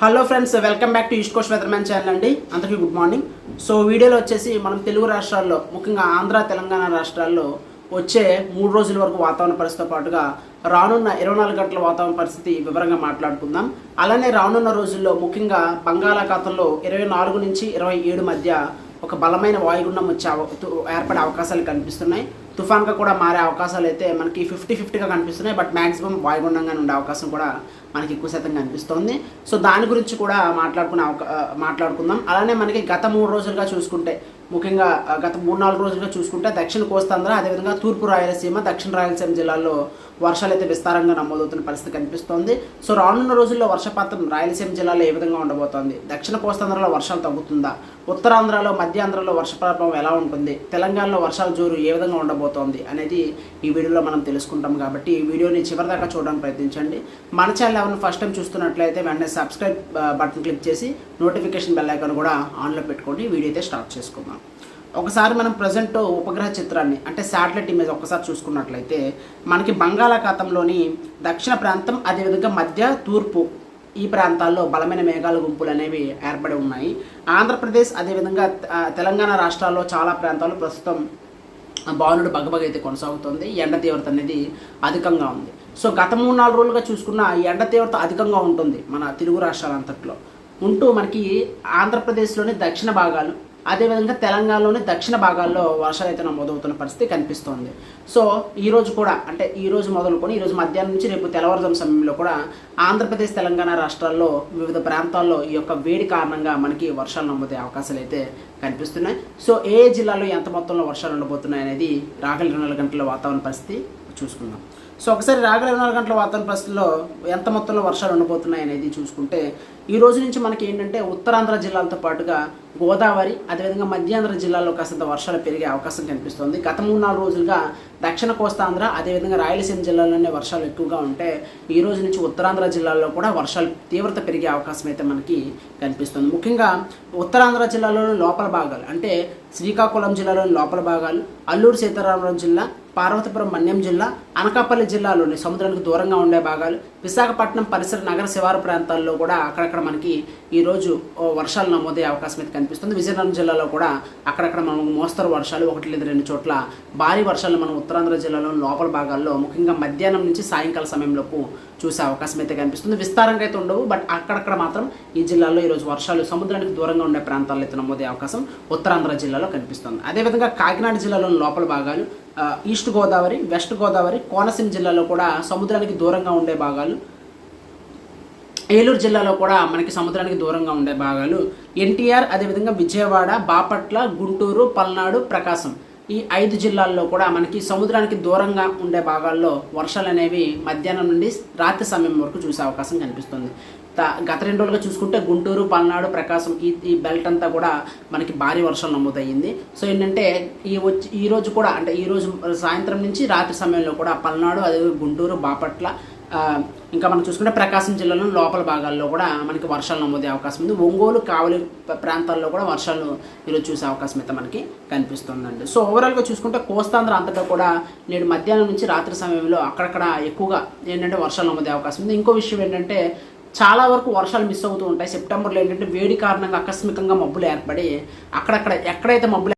Hello friends welcome back to East Coast weatherman channel అండి. అందరికీ good morning. So వీడియోలో వచ్చేసి మనం తెలుగు రాష్ట్రాల్లో ముఖ్యంగా ఆంధ్ర తెలంగాణ రాష్ట్రాల్లో వచ్చే మూడు రోజుల వరకు వాతావరణ పరిస్థితితో పాటుగా రానున్న ఇరవై నాలుగు గంటల వాతావరణ పరిస్థితి వివరంగా మాట్లాడుకుందాం. అలానే రానున్న రోజుల్లో ముఖ్యంగా బంగాళాఖాతంలో ఇరవై నాలుగు నుంచి ఇరవై ఏడు మధ్య ఒక బలమైన వాయుగుండం వచ్చే ఏర్పడే అవకాశాలు కనిపిస్తున్నాయి. తుఫాన్గా కూడా మారే అవకాశాలు అయితే మనకి ఫిఫ్టీ ఫిఫ్టీగా కనిపిస్తున్నాయి. బట్ మ్యాక్సిమం వాయుగుండంగానే ఉండే అవకాశం కూడా మనకి ఎక్కువ శాతం కనిపిస్తోంది. సో దాని గురించి కూడా మాట్లాడుకునే అవకా మాట్లాడుకుందాం. అలానే మనకి గత మూడు రోజులుగా చూసుకుంటే ముఖ్యంగా గత మూడు నాలుగు రోజులుగా చూసుకుంటే దక్షిణ కోస్తాంధ్ర అదేవిధంగా తూర్పు రాయలసీమ దక్షిణ రాయలసీమ జిల్లాల్లో వర్షాలు అయితే విస్తారంగా నమోదవుతున్న పరిస్థితి కనిపిస్తోంది. సో రానున్న రోజుల్లో వర్షపాతం రాయలసీమ జిల్లాలో ఏ విధంగా ఉండబోతోంది? దక్షిణ కోస్తాంధ్రలో వర్షాలు తగ్గుతుందా? ఉత్తరాంధ్రలో మధ్యాంధ్రలో వర్షపాతం ఎలా ఉంటుంది? తెలంగాణలో వర్షాల జోరు ఏ విధంగా ఉండబోతోంది అనేది ఈ వీడియోలో మనం తెలుసుకుంటాం కాబట్టి ఈ వీడియోని చివరిదాకా చూడడానికి ప్రయత్నించండి. మన ఛానల్ ఎవరిని ఫస్ట్ టైం చూస్తున్నట్లయితే వెంటనే సబ్స్క్రైబ్ బటన్ క్లిక్ చేసి నోటిఫికేషన్ బెల్ ఐకాన్ కూడా ఆన్లో పెట్టుకోండి. వీడియో అయితే స్టార్ట్ చేసుకుందాం. ఒకసారి మనం ప్రజెంట్ ఉపగ్రహ చిత్రాన్ని అంటే శాటిలైట్ ఇమేజ్ ఒకసారి చూసుకున్నట్లయితే మనకి బంగాళాఖాతంలోని దక్షిణ ప్రాంతం అదేవిధంగా మధ్య తూర్పు ఈ ప్రాంతాల్లో బలమైన మేఘాల గుంపులు అనేవి ఏర్పడి ఉన్నాయి. ఆంధ్రప్రదేశ్ అదేవిధంగా తెలంగాణ రాష్ట్రాల్లో చాలా ప్రాంతాలు ప్రస్తుతం బాలుడు బగబగ అయితే కొనసాగుతుంది. ఎండ తీవ్రత అనేది అధికంగా ఉంది. సో గత మూడు నాలుగు రోజులుగా చూసుకున్న ఎండ తీవ్రత అధికంగా ఉంటుంది మన తెలుగు రాష్ట్రాలంతట్లో. ఉంటూ మనకి ఆంధ్రప్రదేశ్లోని దక్షిణ భాగాలు అదేవిధంగా తెలంగాణలోని దక్షిణ భాగాల్లో వర్షాలు అయితే నమోదవుతున్న పరిస్థితి కనిపిస్తోంది. సో ఈ రోజు కూడా అంటే ఈ రోజు మొదలుకొని ఈ రోజు మధ్యాహ్నం నుంచి రేపు తెల్లవారుజాము సమయంలో కూడా ఆంధ్రప్రదేశ్ తెలంగాణ రాష్ట్రాల్లో వివిధ ప్రాంతాల్లో ఈ యొక్క వేడి కారణంగా మనకి వర్షాలు నమోదే అవకాశాలు అయితే కనిపిస్తున్నాయి. సో ఏ జిల్లాలో ఎంత మొత్తంలో వర్షాలు ఉండబోతున్నాయి అనేది రాగల ఇరవై నాలుగు గంటల వాతావరణ పరిస్థితి చూసుకుందాం. సో ఒకసారి రాగల ఇరవై నాలుగు గంటల వాతావరణ పరిస్థితుల్లో ఎంత మొత్తంలో వర్షాలు ఉండబోతున్నాయి అనేది చూసుకుంటే ఈ రోజు నుంచి మనకి ఏంటంటే ఉత్తరాంధ్ర జిల్లాలతో పాటుగా గోదావరి అదేవిధంగా మధ్యాంధ్ర జిల్లాల్లో కాస్తంత వర్షాలు పెరిగే అవకాశం కనిపిస్తుంది. గత మూడు నాలుగు రోజులుగా దక్షిణ కోస్తాంధ్ర అదేవిధంగా రాయలసీమ జిల్లాలోనే వర్షాలు ఎక్కువగా ఉంటే ఈ రోజు నుంచి ఉత్తరాంధ్ర జిల్లాల్లో కూడా వర్షాలు తీవ్రత పెరిగే అవకాశం అయితే మనకి కనిపిస్తుంది. ముఖ్యంగా ఉత్తరాంధ్ర జిల్లాలోని లోపల భాగాలు అంటే శ్రీకాకుళం జిల్లాలోని లోపల భాగాలు అల్లూరు సీతారామరాజు జిల్లా పార్వతీపురం మన్యం జిల్లా అనకాపల్లి జిల్లాలోని సముద్రానికి దూరంగా ఉండే భాగాలు విశాఖపట్నం పరిసర నగర శివారు ప్రాంతాల్లో కూడా అక్కడక్కడ మనకి ఈరోజు వర్షాలు నమోదే అవకాశం అయితే కనిపిస్తుంది. విజయనగరం జిల్లాలో కూడా అక్కడక్కడ మనం మోస్తరు వర్షాలు ఒకటి లేదా రెండు చోట్ల భారీ వర్షాలు మనం ఉత్తరాంధ్ర జిల్లాలో లోపల భాగాల్లో ముఖ్యంగా మధ్యాహ్నం నుంచి సాయంకాల సమయంలోపు చూసే అవకాశం అయితే కనిపిస్తుంది. విస్తారంగా అయితే ఉండవు బట్ అక్కడక్కడ మాత్రం ఈ జిల్లాలో ఈరోజు వర్షాలు సముద్రానికి దూరంగా ఉండే ప్రాంతాల్లో అయితే నమోదే అవకాశం ఉత్తరాంధ్ర జిల్లాలో కనిపిస్తుంది. అదేవిధంగా కాకినాడ జిల్లాలోని లోపల భాగాలు ఈస్ట్ గోదావరి వెస్ట్ గోదావరి కోనసీమ జిల్లాలో కూడా సముద్రానికి దూరంగా ఉండే భాగాలు ఏలూరు జిల్లాలో కూడా మనకి సముద్రానికి దూరంగా ఉండే భాగాలు ఎన్టీఆర్ అదేవిధంగా విజయవాడ బాపట్ల గుంటూరు పల్నాడు ప్రకాశం. ఈ ఐదు జిల్లాల్లో కూడా మనకి సముద్రానికి దూరంగా ఉండే భాగాల్లో వర్షాలు అనేవి మధ్యాహ్నం నుండి రాత్రి సమయం వరకు చూసే అవకాశం కనిపిస్తుంది. త- గత రెండు రోజులుగా చూసుకుంటే గుంటూరు పల్నాడు ప్రకాశం ఈ ఈ బెల్ట్ అంతా కూడా మనకి భారీ వర్షం నమోదయ్యింది. సో ఏంటంటే ఈ వచ్చి ఈ రోజు కూడా అంటే ఈ రోజు సాయంత్రం నుంచి రాత్రి సమయంలో కూడా పల్నాడు అదే గుంటూరు బాపట్ల ఇంకా మనం చూసుకుంటే ప్రకాశం జిల్లాలో లోపల భాగాల్లో కూడా మనకి వర్షాలు నమోదే అవకాశం ఉంది. ఒంగోలు కావలి ప్రాంతాల్లో కూడా వర్షాలు ఈరోజు చూసే అవకాశం అయితే మనకి కనిపిస్తుందండి. సో ఓవరాల్గా చూసుకుంటే కోస్తాంధ్ర అంతటా కూడా నేడు మధ్యాహ్నం నుంచి రాత్రి సమయంలో అక్కడక్కడ ఎక్కువగా ఏంటంటే వర్షాలు నమోదే అవకాశం ఉంది. ఇంకో విషయం ఏంటంటే చాలా వరకు వర్షాలు మిస్ అవుతూ ఉంటాయి. సెప్టెంబర్లో ఏంటంటే వేడి కారణంగా ఆకస్మికంగా మబ్బులు ఏర్పడి అక్కడక్కడ ఎక్కడైతే మబ్బులు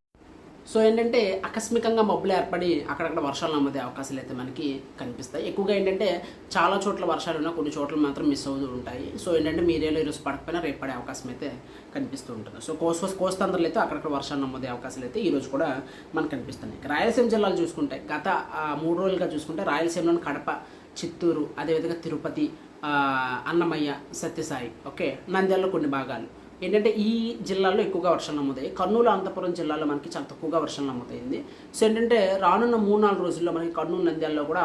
సో ఏంటంటే ఆకస్మికంగా మబ్బులు ఏర్పడి అక్కడక్కడ వర్షాలు నమ్మదే అవకాశాలు అయితే మనకి కనిపిస్తాయి. ఎక్కువగా ఏంటంటే చాలా చోట్ల వర్షాలు ఉన్నా కొన్ని చోట్ల మాత్రం మిస్ అవుతూ ఉంటాయి. సో ఏంటంటే మీ ఏరియాలో ఈరోజు పడకపోయినా రేపు పడే అవకాశం అయితే కనిపిస్తూ ఉంటుంది. సో కోస్త కోస్తాంధ్రలో అయితే అక్కడక్కడ వర్షాలు నమ్మదే అవకాశాలు అయితే ఈరోజు కూడా మనకు కనిపిస్తున్నాయి. రాయలసీమ జిల్లాలు చూసుకుంటే గత మూడు రోజులుగా చూసుకుంటే రాయలసీమలోని కడప చిత్తూరు అదేవిధంగా తిరుపతి అన్నమయ్య సత్యసాయి ఓకే నంద్యాలలో కొన్ని భాగాలు. ఏంటంటే ఈ జిల్లాల్లో ఎక్కువగా వర్షాలు నమోదయ్యాయి. కర్నూలు అనంతపురం జిల్లాలో మనకి చాలా తక్కువగా వర్షాలు నమోదైంది సో ఏంటంటే రానున్న మూడు నాలుగు రోజుల్లో మనకి కర్నూలు నంద్యాలలో కూడా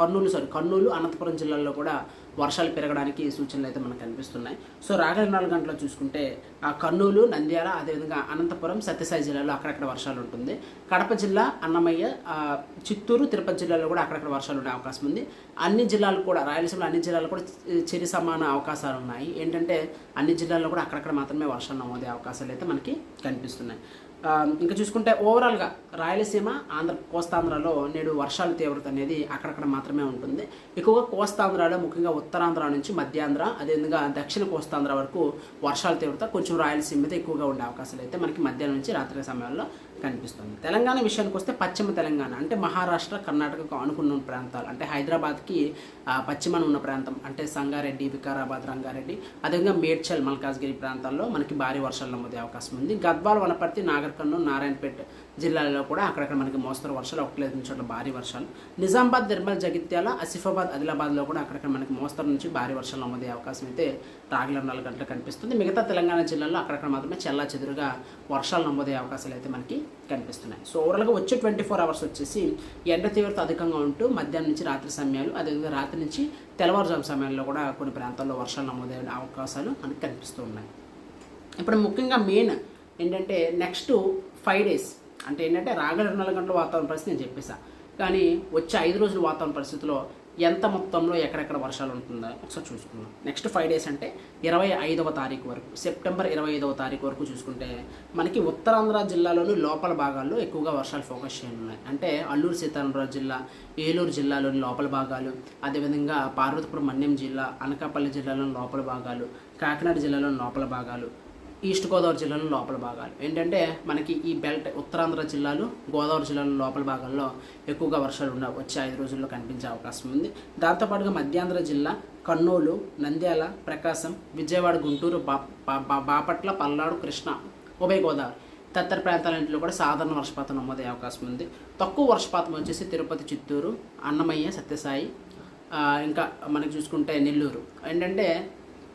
కర్నూలు సారీ కర్నూలు అనంతపురం జిల్లాల్లో కూడా వర్షాలు పెరగడానికి సూచనలు అయితే మనకు కనిపిస్తున్నాయి. సో రాగల నాలుగు గంటలు చూసుకుంటే ఆ కర్నూలు నంద్యాల అదేవిధంగా అనంతపురం సత్యసాయి జిల్లాలో అక్కడక్కడ వర్షాలు ఉంటుంది. కడప జిల్లా అన్నమయ్య చిత్తూరు తిరుపతి జిల్లాలో కూడా అక్కడక్కడ వర్షాలు ఉండే అవకాశం ఉంది. అన్ని జిల్లాలు కూడా రాయలసీమలో అన్ని జిల్లాలు కూడా చిరి చెరి సమాన అవకాశాలు ఉన్నాయి. ఏంటంటే అన్ని జిల్లాల్లో కూడా అక్కడక్కడ మాత్రం మాత్రమే వర్షాలు నమోదే అవకాశాలు అయితే మనకి కనిపిస్తున్నాయి. ఇంకా చూసుకుంటే ఓవరాల్గా రాయలసీమ ఆంధ్ర కోస్తాంధ్రలో నేడు వర్షాల తీవ్రత అనేది అక్కడక్కడ మాత్రమే ఉంటుంది. ఎక్కువగా కోస్తాంధ్రలో ముఖ్యంగా ఉత్తరాంధ్ర నుంచి మధ్యాంధ్ర అదేవిధంగా దక్షిణ కోస్తాంధ్ర వరకు వర్షాల తీవ్రత కొంచెం రాయలసీమ మీద ఎక్కువగా ఉండే అవకాశాలు అయితే మనకి మధ్యాహ్నం నుంచి రాత్రి సమయంలో కనిపిస్తుంది. తెలంగాణ విషయానికి వస్తే పశ్చిమ తెలంగాణ అంటే మహారాష్ట్ర కర్ణాటకకు అనుకున్న ప్రాంతాలు అంటే హైదరాబాద్కి పశ్చిమాన ఉన్న ప్రాంతం అంటే సంగారెడ్డి వికారాబాద్ రంగారెడ్డి అదేవిధంగా మేడ్చల్ మల్కాజ్గిరి ప్రాంతాల్లో మనకి భారీ వర్షాలు నమోదే అవకాశం ఉంది. గద్వాల్ వనపర్తి నాగర్ కర్నూలు నారాయణపేట జిల్లాలలో కూడా అక్కడక్కడ మనకి మోస్తరు వర్షాలు ఒకటి లేదు చోట్ల భారీ వర్షాలు. నిజామాబాద్ నిర్మల్ జగిత్యాల ఆసిఫాబాద్ ఆదిలాబాద్లో కూడా అక్కడక్కడ మనకి మోస్తరు నుంచి భారీ వర్షాలు నమోదే అవకాశం అయితే రాగల నాలుగు గంటలకు కనిపిస్తుంది. మిగతా తెలంగాణ జిల్లాలో అక్కడక్కడ మాత్రమే చెల్లా చెదురుగా వర్షాలు నమోదే అవకాశాలు అయితే మనకి కనిపిస్తున్నాయి. సో ఓవరాల్గా వచ్చే ట్వంటీ ఫోర్ అవర్స్ వచ్చేసి ఎండ తీవ్రత అధికంగా ఉంటూ మధ్యాహ్నం నుంచి రాత్రి సమయాలు అదేవిధంగా రాత్రి నుంచి తెల్లవారుజాము సమయాల్లో కూడా కొన్ని ప్రాంతాల్లో వర్షాలు నమోదయ్యే అవకాశాలు మనకి కనిపిస్తూ ఉన్నాయి. ఇప్పుడు ముఖ్యంగా మెయిన్ ఏంటంటే నెక్స్ట్ ఫైవ్ డేస్ అంటే ఏంటంటే రాగల ఇరవై నాలుగు గంటల వాతావరణ పరిస్థితి నేను చెప్పేసా. కానీ వచ్చే ఐదు రోజుల వాతావరణ పరిస్థితిలో ఎంత మొత్తంలో ఎక్కడెక్కడ వర్షాలు ఉంటుందో ఒకసారి చూసుకుందాం. నెక్స్ట్ ఫైవ్ డేస్ అంటే ఇరవై ఐదవ తారీఖు వరకు సెప్టెంబర్ ఇరవై ఐదవ తారీఖు వరకు చూసుకుంటే మనకి ఉత్తరాంధ్ర జిల్లాలోని లోపల భాగాల్లో ఎక్కువగా వర్షాలు ఫోకస్ చేయనున్నాయి. అంటే అల్లూరు సీతారామరాజు జిల్లా ఏలూరు జిల్లాలోని లోపల భాగాలు అదేవిధంగా పార్వతీపురం మన్యం జిల్లా అనకాపల్లి జిల్లాలోని లోపల భాగాలు కాకినాడ జిల్లాలోని లోపల భాగాలు ఈస్ట్ గోదావరి జిల్లాలో లోపల భాగాలు. ఏంటంటే మనకి ఈ బెల్ట్ ఉత్తరాంధ్ర జిల్లాలు గోదావరి జిల్లాలో లోపల భాగాల్లో ఎక్కువగా వర్షాలు ఉన్న వచ్చే ఐదు రోజుల్లో కనిపించే అవకాశం ఉంది. దాంతోపాటుగా మధ్యాంధ్ర జిల్లా కర్నూలు నంద్యాల ప్రకాశం విజయవాడ గుంటూరు బా బాపట్ల పల్నాడు కృష్ణ ఉభయ గోదావరి తదితర ప్రాంతాలన్నింటిలో కూడా సాధారణ వర్షపాతం నమోదయ్యే అవకాశం ఉంది. తక్కువ వర్షపాతం వచ్చేసి తిరుపతి చిత్తూరు అన్నమయ్య సత్యసాయి ఇంకా మనకి చూసుకుంటే నెల్లూరు. ఏంటంటే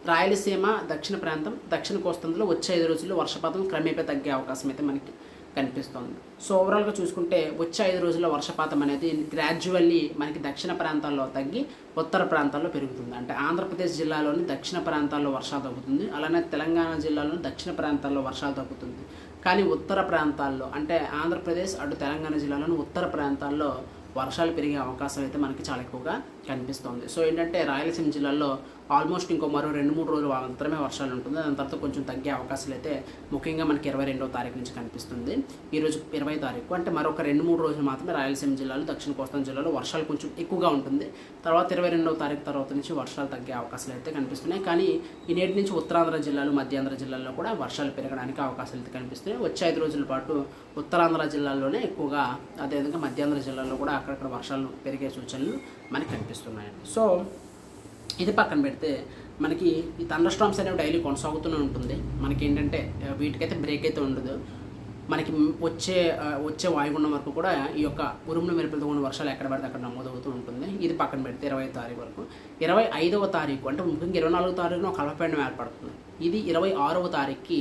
రాయలసీమ దక్షిణ ప్రాంతం దక్షిణ కోస్తాంధ్రలో వచ్చే ఐదు రోజుల్లో వర్షపాతం క్రమేపీ తగ్గే అవకాశం అయితే మనకి కనిపిస్తుంది. సో ఓవరాల్గా చూసుకుంటే వచ్చే ఐదు రోజుల్లో వర్షపాతం అనేది గ్రాడ్యువల్లీ మనకి దక్షిణ ప్రాంతాల్లో తగ్గి ఉత్తర ప్రాంతాల్లో పెరుగుతుంది. అంటే ఆంధ్రప్రదేశ్ జిల్లాలోని దక్షిణ ప్రాంతాల్లో వర్షాలు తగ్గుతుంది. అలానే తెలంగాణ జిల్లాలోని దక్షిణ ప్రాంతాల్లో వర్షాలు తగ్గుతుంది. కానీ ఉత్తర ప్రాంతాల్లో అంటే ఆంధ్రప్రదేశ్ అటు తెలంగాణ జిల్లాలోని ఉత్తర ప్రాంతాల్లో వర్షాలు పెరిగే అవకాశం అయితే మనకి చాలా ఎక్కువగా కనిపిస్తుంది. సో ఏంటంటే రాయలసీమ జిల్లాలో ఆల్మోస్ట్ ఇంకో మరో రెండు మూడు రోజులు మాత్రమే వర్షాలు ఉంటుంది. దాని తర్వాత కొంచెం తగ్గే అవకాశాలు అయితే ముఖ్యంగా మనకి ఇరవై రెండవ తారీఖు నుంచి కనిపిస్తుంది. ఈరోజు ఇరవై తారీఖు అంటే మరొక రెండు మూడు రోజులు మాత్రమే రాయలసీమ జిల్లాలో దక్షిణ కోస్తా జిల్లాలో వర్షాలు కొంచెం ఎక్కువగా ఉంటుంది. తర్వాత ఇరవై రెండవ తారీఖు తర్వాత నుంచి వర్షాలు తగ్గే అవకాశాలు అయితే కనిపిస్తున్నాయి. కానీ ఈ నేటి నుంచి ఉత్తరాంధ్ర జిల్లాలు మధ్యాంధ్ర జిల్లాల్లో కూడా వర్షాలు పెరగడానికి అవకాశాలు అయితే కనిపిస్తున్నాయి. వచ్చే ఐదు రోజుల పాటు ఉత్తరాంధ్ర జిల్లాల్లోనే ఎక్కువగా అదేవిధంగా మధ్యాంధ్ర జిల్లాల్లో కూడా అక్కడక్కడ వర్షాలు పెరిగే సూచనలు మనకి కనిపిస్తున్నాయండి. సో ఇది పక్కన పెడితే మనకి ఈ థండర్ స్టామ్స్ అనేవి డైలీ కొనసాగుతూనే ఉంటుంది. మనకి ఏంటంటే వీటికైతే బ్రేక్ అయితే ఉండదు. మనకి వచ్చే వచ్చే వాయుగుండం వరకు కూడా ఈ యొక్క ఉరుములు మెరుపులతో ఉన్న వర్షాలు ఎక్కడ పడితే అక్కడ నమోదవుతూ ఉంటుంది. ఇది పక్కన పెడితే ఇరవై తారీఖు వరకు. ఇరవై ఐదవ తారీఖు అంటే ముఖ్యంగా ఇరవై నాలుగో తారీఖున ఒక అల్పపీడనం ఏర్పడుతుంది. ఇది ఇరవై ఆరవ తారీఖుకి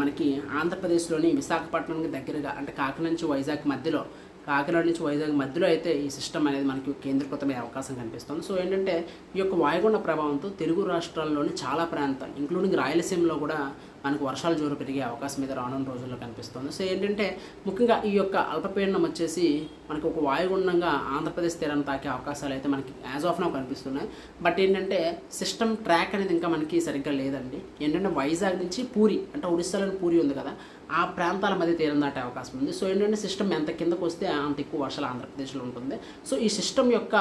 మనకి ఆంధ్రప్రదేశ్లోని విశాఖపట్నంకి దగ్గరగా అంటే కాకినాడ నుంచి వైజాగ్ మధ్యలో కాకినాడ నుంచి వైజాగ్ మధ్యలో అయితే ఈ సిస్టమ్ అనేది మనకి కేంద్రీకృతమయ్యే అవకాశం కనిపిస్తుంది. సో ఏంటంటే ఈ యొక్క వాయుగుండ ప్రభావంతో తెలుగు రాష్ట్రాల్లోని చాలా ప్రాంతాలు ఇంక్లూడింగ్ రాయలసీమలో కూడా మనకు వర్షాలు జోరు పెరిగే అవకాశం మీద రానున్న రోజుల్లో కనిపిస్తుంది. సో ఏంటంటే ముఖ్యంగా ఈ యొక్క అల్పపీడనం వచ్చేసి మనకు ఒక వాయుగుండంగా ఆంధ్రప్రదేశ్ తీరాన్ని తాకే అవకాశాలు అయితే మనకి యాజ్ ఆఫ్ నౌ కనిపిస్తున్నాయి. బట్ ఏంటంటే సిస్టమ్ ట్రాక్ అనేది ఇంకా మనకి సరిగ్గా లేదండి. ఏంటంటే వైజాగ్ నుంచి పూరి అంటే ఒడిస్సాలోని పూరి ఉంది కదా ఆ ప్రాంతాల మధ్య తీరం దాటే అవకాశం ఉంది. సో ఏంటంటే సిస్టమ్ ఎంత కిందకు వస్తే అంత ఎక్కువ వర్షాలు ఆంధ్రప్రదేశ్లో ఉంటుంది. సో ఈ సిస్టమ్ యొక్క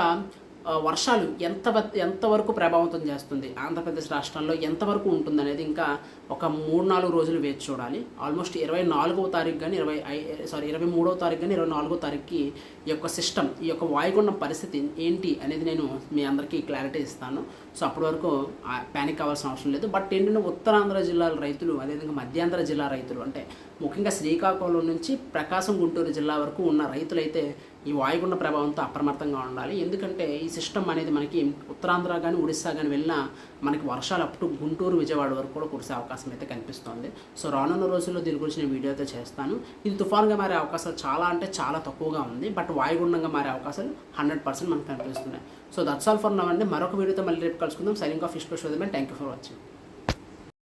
వర్షాలు ఎంత ఎంతవరకు ప్రభావితం చేస్తుంది? ఆంధ్రప్రదేశ్ రాష్ట్రంలో ఎంతవరకు ఉంటుంది అనేది ఇంకా ఒక మూడు నాలుగు రోజులు వేచి చూడాలి. ఆల్మోస్ట్ ఇరవై నాలుగవ తారీఖు కానీ ఇరవై సారీ ఇరవై మూడవ తారీఖు కానీ ఇరవై నాలుగో తారీఖుకి ఈ యొక్క సిస్టమ్ ఈ యొక్క వాయుగుండం పరిస్థితి ఏంటి అనేది నేను మీ అందరికీ క్లారిటీ ఇస్తాను. సో అప్పటి వరకు ప్యానిక్ అవ్వాల్సిన అవసరం లేదు. బట్ ఏంటంటే ఉత్తరాంధ్ర జిల్లాల రైతులు అదేవిధంగా మధ్యాంధ్ర జిల్లా రైతులు అంటే ముఖ్యంగా శ్రీకాకుళం నుంచి ప్రకాశం గుంటూరు జిల్లా వరకు ఉన్న రైతులైతే ఈ వాయుగుండ ప్రభావంతో అప్రమత్తంగా ఉండాలి. ఎందుకంటే ఈ సిస్టమ్ అనేది మనకి ఉత్తరాంధ్ర కానీ ఒడిస్సా కానీ వెళ్ళినా మనకి వర్షాలు అప్ టు గుంటూరు విజయవాడ వరకు కూడా కురిసే అవకాశం అయితే కనిపిస్తోంది. సో రానున్న రోజుల్లో దీని గురించి నేను వీడియో అయితే చేస్తాను. ఇది తుఫాన్గా మారే అవకాశాలు చాలా అంటే చాలా తక్కువగా ఉంది. బట్ వాయుగుండంగా మారే అవకాశాలు హండ్రెడ్ పర్సెంట్ మనకు కనిపిస్తున్నాయి. So that's all for now అండి. మరొక వీడియోతో మళ్ళీ రేపు కలుసుకుందాం. సైనింగ్ ఆఫ్ ఇష్టపడి థ్యాంక్ యూ ఫర్ వాచింగ్.